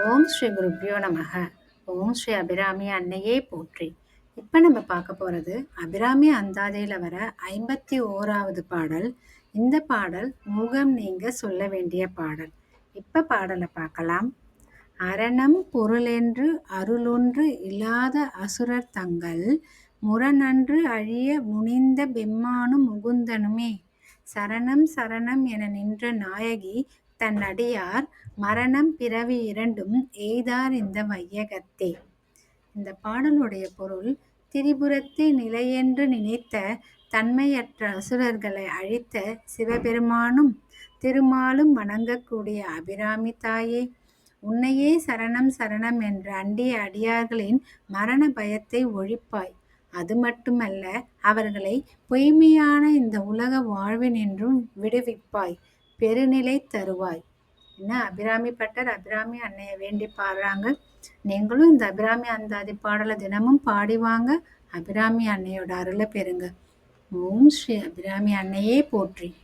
ஓம் ஸ்ரீ குருப்பியோ நமக. ஓம் ஸ்ரீ அபிராமி அன்னையே போற்றி. இப்போ நம்ம பார்க்க போகிறது அபிராமி அந்தாதையில் வர ஐம்பத்தி ஓராவது பாடல். இந்த பாடல் முகம் நீங்க சொல்ல வேண்டிய பாடல். இப்போ பாடலை பார்க்கலாம். அரணம் பொருளென்று அருளொன்று இல்லாத அசுரர் தங்கள் முரணன்று அழிய முனிந்த பெம்மானும் முகுந்தனுமே. சரணம் சரணம் என நின்ற நாயகி தன் அடியார் மரணம் பிறவி இரண்டும் எய்தார் இந்த வையகத்தே. இந்த பாடலுடைய பொருள் திரிபுரத்தை நிலையென்று நினைத்த தன்மையற்ற அசுரர்களை அழித்த சிவபெருமானும் திருமாலும் வணங்கக்கூடிய அபிராமி தாயே உன்னையே சரணம் சரணம் என்று அண்டிய அடியார்களின் மரண பயத்தை ஒழிப்பாய். அது மட்டுமல்ல அவர்களை பொய்மையான இந்த உலக வாழ்வினின்றும் விடுவிப்பாய். பெருநிலை தருவாய். என்ன? அபிராமி பட்டர் அபிராமி அன்னையை வேண்டி பாடுறாங்க. நீங்களும் இந்த அபிராமி அந்தாதி பாடலை தினமும் பாடிவாங்க. அபிராமி அன்னையோட அருளை பெறுங்க. ஓம் ஸ்ரீ அபிராமி அன்னையே போற்றி.